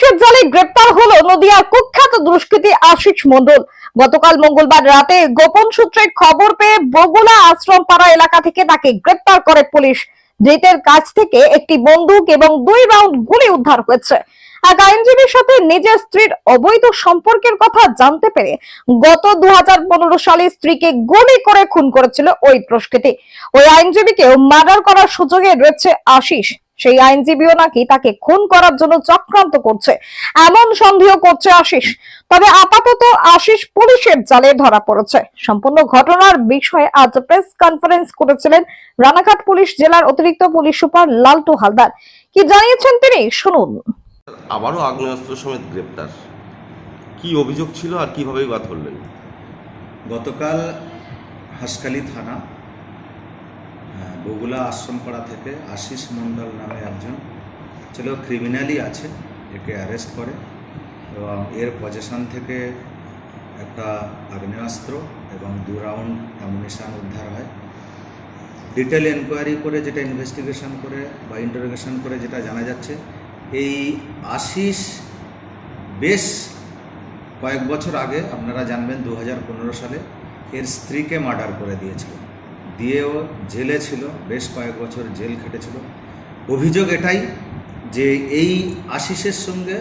পুলিশের জালে গ্রেপ্তার হলো নদিয়ার কুখ্যাত দুষ্কৃতী আশিস মণ্ডল। গতকাল মঙ্গলবার রাতে গোপন সূত্রে খবর পেয়ে বগুলা আশ্রম পাড়া এলাকা থেকে তাকে গ্রেপ্তার করে পুলিশ। ধৃতের কাছ থেকে একটি বন্দুক এবং দুই রাউন্ড গুলি উদ্ধার হয়েছে। এক আইনজীবীর সাথে নিজের স্ত্রীর অবৈধ সম্পর্কের কথা জানতে পেরে গত দু হাজার পনেরো সালে স্ত্রীকে গুলি করে খুন করেছিল ওই দুষ্কৃতী। ওই আইনজীবীকেও মার্ডার করার সুযোগে রয়েছে আশিস। সেই আইনজীবীও নাকি তাকে খুন করার জন্য চক্রান্ত করছে। এমন সন্দেহ করছে আশিস। তবে আপাতত আশিস পুলিশের জালে ধরা পড়েছে। সম্পূর্ণ ঘটনার বিষয়ে আজ প্রেস কনফারেন্স করেছিলেন রানাঘাট পুলিশ জেলার অতিরিক্ত পুলিশ সুপার লালটু হালদার। কি জানিয়েছেন তিনি? শুনুন। আবারও আগ্নেয়াস্ত্র সমেত গ্রেপ্তার। কি অভিযোগ ছিল আর কিভাবেই বা ধরলেন? গতকাল হাসখালি থানা বগুলা আশ্রমপাড়া থেকে আশিস মণ্ডল নামে একজন ছিল ক্রিমিনালই আছে, একে অ্যারেস্ট করে এবং এর পজিশন থেকে একটা আগ্নেয়াস্ত্র এবং দু রাউন্ড অ্যামুনিশন উদ্ধার হয়। ডিটেল এনকোয়ারি করে, যেটা ইনভেস্টিগেশন করে বা ইন্টারোগেশন করে যেটা জানা যাচ্ছে, এই আশিস বেশ কয়েক বছর আগে, আপনারা জানবেন দু হাজার পনেরো সালে, এর স্ত্রীকে মার্ডার করে দিয়েছিল। দিয়েও জেলে ছিল, বেশ কয়েক বছর জেল খেটেছিল। অভিযোগ এটাই যে এই আশিসের সঙ্গে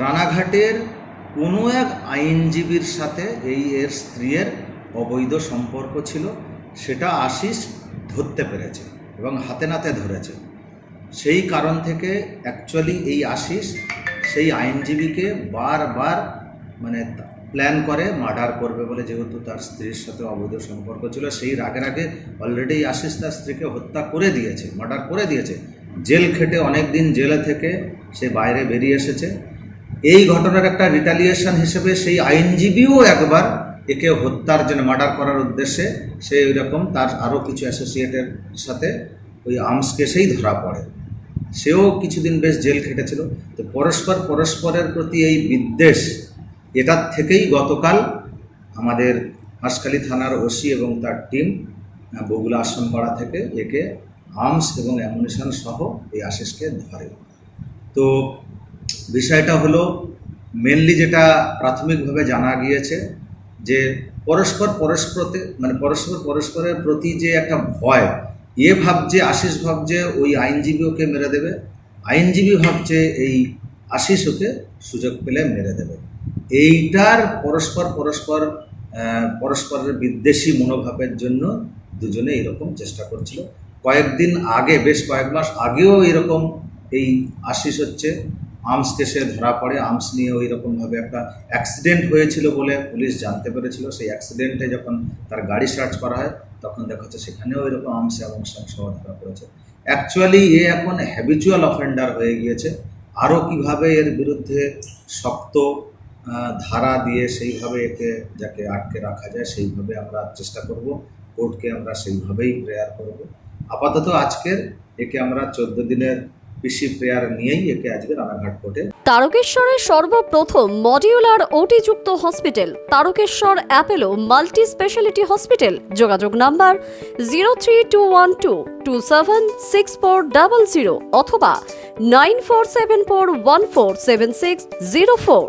রানাঘাটের কোনো এক আইনজীবীর সাথে এই এর স্ত্রীর অবৈধ সম্পর্ক ছিল, সেটা আশিস ধরতে পেরেছে এবং হাতে নাতে ধরেছে। সেই কারণ থেকে অ্যাকচুয়ালি এই আশিস সেই আইনজীবীকে বারবার মানে প্ল্যান করে মার্ডার করবে বলে যেহেতু তার স্ত্রীর সাথে অবৈধ সম্পর্ক ছিল, সেই রাগের আগে অলরেডি আশিস তার স্ত্রীকে হত্যা করে দিয়েছে মার্ডার করে দিয়েছে। জেল খেটে অনেক দিন জেলে থেকে সে বাইরে বেরিয়ে এসেছে। এই ঘটনার একটা রিটালিয়েশন হিসেবে সেই আইনজীবীও একবার একে হত্যার জন্য মার্ডার করার উদ্দেশ্যে সে ওই রকম তার আরও কিছু অ্যাসোসিয়েটের সাথে ওই আর্মস কেসেই ধরা পড়ে। সেও কিছুদিন বেশ জেল খেটেছিল। তো পরস্পর পরস্পরের প্রতি এই বিদ্বেষ এটার থেকেই গতকাল আমাদের হাঁসখালি থানার ওসি এবং তার টিম বগুলা আশ্রমপাড়া থেকে একে আর্মস এবং অ্যামুনিশন সহ এই আশিসকে ধরে। তো বিষয়টা হলো মেনলি যেটা প্রাথমিকভাবে জানা গিয়েছে যে পরস্পর পরস্পরতে মানে পরস্পর পরস্পরের প্রতি যে একটা ভয়, এ ভাবছে, আশিস ভাবছে, ওই আইনজীবী ওকে মেরে দেবে। আইনজীবী ভাবছে এই আশিস ওকে সুযোগ পেলে মেরে দেবে। এইটার পরস্পর পরস্পর পরস্পরের বিদ্বেষী মনোভাবের জন্য দুজনে এরকম চেষ্টা করছিল। কয়েকদিন আগে, বেশ কয়েক মাস আগেও এরকম এই আশিস হচ্ছে, আর্মস কেসে ধরা পড়ে। আর্মস নিয়ে ওই রকমভাবে একটা অ্যাক্সিডেন্ট হয়েছিল বলে পুলিশ জানতে পেরেছিল। সেই অ্যাক্সিডেন্টে যখন তার গাড়ি সার্চ করা হয়, তখন দেখা যাচ্ছে সেখানেও এরকম আর্মস এবং সহ ধরা পড়েছে। অ্যাকচুয়ালি এ এখন হ্যাবিচুয়াল অফেন্ডার হয়ে গিয়েছে। আরও কীভাবে এর বিরুদ্ধে শক্ত ধারা দিয়ে সেইভাবে একে যাকে আটকে রাখা যায়, সেইভাবে আমরা চেষ্টা করব। কোর্টকে আমরা সেইভাবেই প্রেয়ার করব। আপাতত আজকের একে আমরা চোদ্দ দিনের তারকেশ্বরের সর্বপ্রথম মডিউলার ওটি যুক্ত hospital, Tarakeswar Apollo multi speciality hospital. যোগাযোগ number zero three two one two two seven six four double zero অথবা nine four seven four one four seven six zero four.